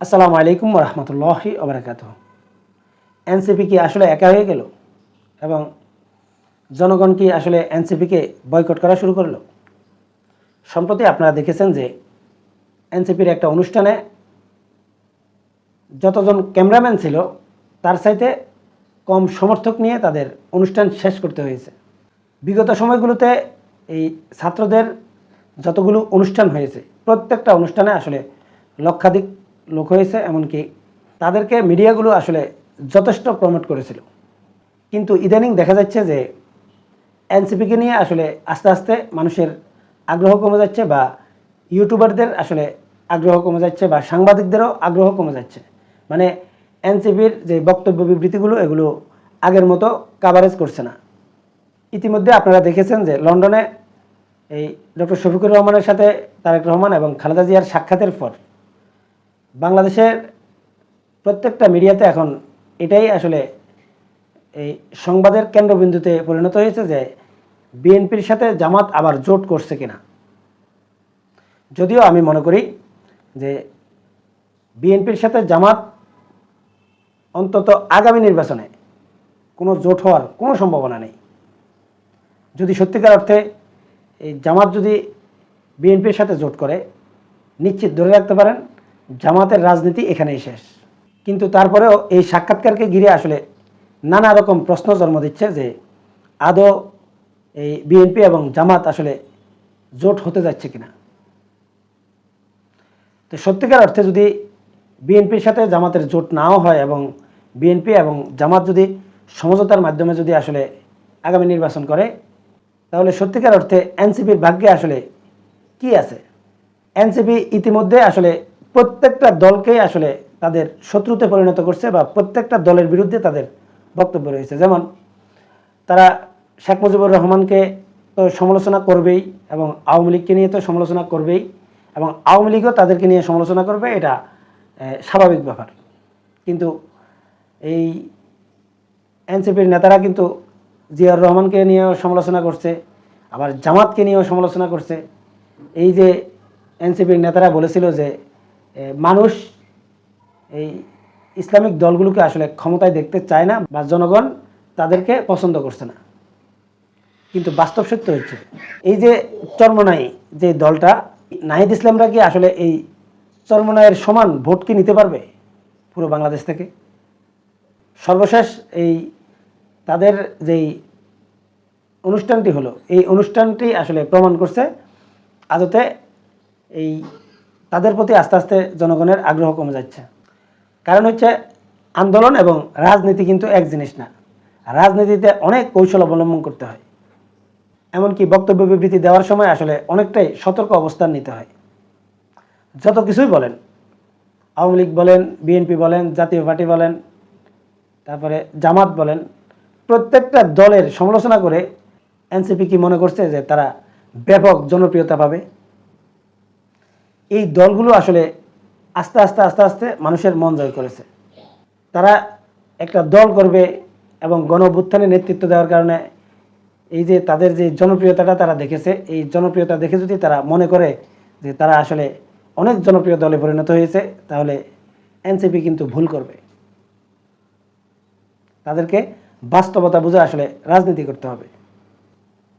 আসসালামু আলাইকুম রহমতুল্লাহি ওবরাকাত এনসিপি কি আসলে একা হয়ে গেল? এবং জনগণ কি আসলে এনসিপিকে বয়কট করা শুরু করল? সম্প্রতি আপনারা দেখেছেন যে এনসিপির একটা অনুষ্ঠানে যতজন ক্যামেরাম্যান ছিল, তার সাইতে কম সমর্থক নিয়ে তাদের অনুষ্ঠান শেষ করতে হয়েছে। বিগত সময়গুলোতে এই ছাত্রদের যতগুলো অনুষ্ঠান হয়েছে, প্রত্যেকটা অনুষ্ঠানে আসলে লক্ষাধিক লোক হয়েছে, এমনকি তাদেরকে মিডিয়াগুলো আসলে যথেষ্ট প্রমোট করেছিল। কিন্তু ইদানিং দেখা যাচ্ছে যে এনসিপিকে নিয়ে আসলে আস্তে আস্তে মানুষের আগ্রহ কমে যাচ্ছে বা ইউটিউবারদের আসলে আগ্রহ কমে যাচ্ছে বা সাংবাদিকদেরও আগ্রহ কমে যাচ্ছে। মানে এনসিপির যে বক্তব্য বিবৃতিগুলো, এগুলো আগের মতো কাভারেজ করছে না। ইতিমধ্যে আপনারা দেখেছেন যে লন্ডনে এই ডক্টর শফিকুর রহমানের সাথে তারেক রহমান এবং খালেদা জিয়ার সাক্ষাতের পর বাংলাদেশের প্রত্যেকটা মিডিয়াতে এখন এটাই আসলে এই সংবাদের কেন্দ্রবিন্দুতে পরিণত হয়েছে যে বিএনপির সাথে জামাত আবার জোট করছে কিনা। যদিও আমি মনে করি যে বিএনপির সাথে জামাত অন্তত আগামী নির্বাচনে কোনো জোট হওয়ার কোনো সম্ভাবনা নেই। যদি সত্যিকার অর্থে এই জামাত যদি বিএনপির সাথে জোট করে, নিশ্চিত ধরে রাখতে পারেন জামাতের রাজনীতি এখানেই শেষ। কিন্তু তারপরেও এই সাক্ষাৎকারকে ঘিরে আসলে নানা রকম প্রশ্ন জন্ম দিচ্ছে যে আদৌ এই বিএনপি এবং জামাত আসলে জোট হতে যাচ্ছে কিনা। তো সত্যিকার অর্থে যদি বিএনপির সাথে জামাতের জোট নাও হয় এবং বিএনপি এবং জামাত যদি সমঝোতার মাধ্যমে যদি আসলে আগামী নির্বাচন করে, তাহলে সত্যিকার অর্থে এনসিপির ভাগ্যে আসলে কি আছে? এনসিপি ইতিমধ্যে আসলে প্রত্যেকটা দলকেই আসলে তাদের শত্রুতে পরিণত করছে বা প্রত্যেকটা দলের বিরুদ্ধে তাদের বক্তব্য রয়েছে। যেমন তারা শেখ মুজিবুর রহমানকে তো সমালোচনা করবেই এবং আওয়ামী লীগকে নিয়ে তো সমালোচনা করবেই এবং আওয়ামী লীগও তাদেরকে নিয়ে সমালোচনা করবে, এটা স্বাভাবিক ব্যাপার। কিন্তু এই এনসিপির নেতারা কিন্তু জিয়াউর রহমানকে নিয়েও সমালোচনা করছে, আবার জামাতকে নিয়েও সমালোচনা করছে। এই যে এনসিপির নেতারা বলেছিল যে মানুষ এই ইসলামিক দলগুলোকে আসলে ক্ষমতায় দেখতে চায় না বা জনগণ তাদেরকে পছন্দ করছে না। কিন্তু বাস্তব সত্য হচ্ছে, এই যে চর্মনাই যে দলটা, নাহিদ ইসলামরা কি আসলে এই চর্মনায়ের সমান ভোট কি নিতে পারবে পুরো বাংলাদেশ থেকে? সর্বশেষ এই তাদের যেই অনুষ্ঠানটি হলো, এই অনুষ্ঠানটি আসলে প্রমাণ করছে আদতে এই তাদের প্রতি আস্তে আস্তে জনগণের আগ্রহ কমে যাচ্ছে। কারণ হচ্ছে আন্দোলন এবং রাজনীতি কিন্তু এক জিনিস না। রাজনীতিতে অনেক কৌশল অবলম্বন করতে হয়। এমনকি বক্তব্য বিবৃতি দেওয়ার সময় আসলে অনেকটাই সতর্ক অবস্থান নিতে হয়। যত কিছুই বলেন, আওয়ামী লীগ বলেন, বিএনপি বলেন, জাতীয় পার্টি বলেন, তারপরে জামাত বলেন, প্রত্যেকটা দলের সমালোচনা করে এনসিপি কি মনে করছে যে তারা ব্যাপক জনপ্রিয়তা পাবে? এই দলগুলো আসলে আস্তে আস্তে আস্তে আস্তে মানুষের মন জয় করেছে। তারা একটা দল করবে এবং গণ নেতৃত্ব দেওয়ার কারণে এই যে তাদের যে জনপ্রিয়তাটা তারা দেখেছে, এই জনপ্রিয়তা দেখে যদি তারা মনে করে যে তারা আসলে অনেক জনপ্রিয় দলে পরিণত হয়েছে, তাহলে এনসিপি কিন্তু ভুল করবে। তাদেরকে বাস্তবতা বুঝে আসলে রাজনীতি করতে হবে।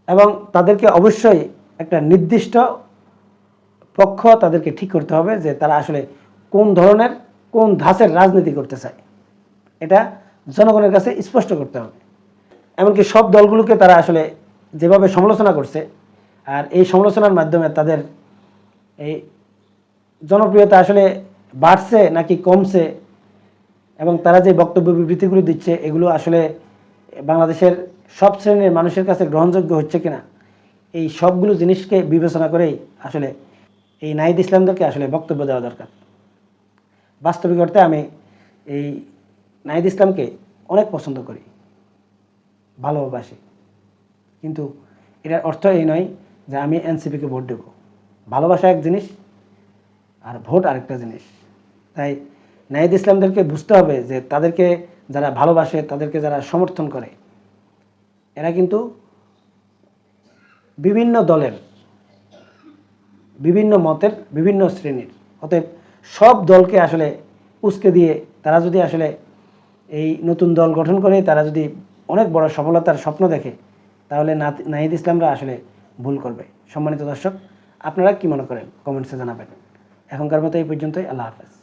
এবং তাদেরকে অবশ্যই একটা নির্দিষ্ট পক্ষ তাদেরকে ঠিক করতে হবে যে তারা আসলে কোন ধরনের, কোন ধাঁচের রাজনীতি করতে চায়। এটা জনগণের কাছে স্পষ্ট করতে হবে। এমনকি সব দলগুলোকে তারা আসলে যেভাবে সমালোচনা করছে, আর এই সমালোচনার মাধ্যমে তাদের এই জনপ্রিয়তা আসলে বাড়ছে নাকি কমছে, এবং তারা যে বক্তব্য বিবৃতিগুলো দিচ্ছে, এগুলো আসলে বাংলাদেশের সব শ্রেণির মানুষের কাছে গ্রহণযোগ্য হচ্ছে কিনা, এই সবগুলো জিনিসকে বিবেচনা করেই আসলে এই নাহিদ ইসলামদেরকে আসলে বক্তব্য দেওয়া দরকার। বাস্তবিক অর্থে আমি এই নাহিদ ইসলামকে অনেক পছন্দ করি, ভালোবাসি। কিন্তু এটার অর্থ এই নয় যে আমি এনসিপিকে ভোট দেব। ভালোবাসা এক জিনিস আর ভোট আরেকটা জিনিস। তাই নাহিদ ইসলামদেরকে বুঝতে হবে যে তাদেরকে যারা ভালোবাসে, তাদেরকে যারা সমর্থন করে, এরা কিন্তু বিভিন্ন দলের বিভিন্ন মতের বিভিন্ন শ্রেণির। অতএব সব দলকে আসলে উস্কে দিয়ে তারা যদি আসলে এই নতুন দল গঠন করে, তারা যদি অনেক বড় সফলতার স্বপ্ন দেখে, তাহলে নাহিদ ইসলামরা আসলে ভুল করবে। সম্মানিত দর্শক, আপনারা কি মনে করেন? কমেন্টসে জানাবেন। এখনকার মতো এই পর্যন্তই, আল্লাহ হাফেজ।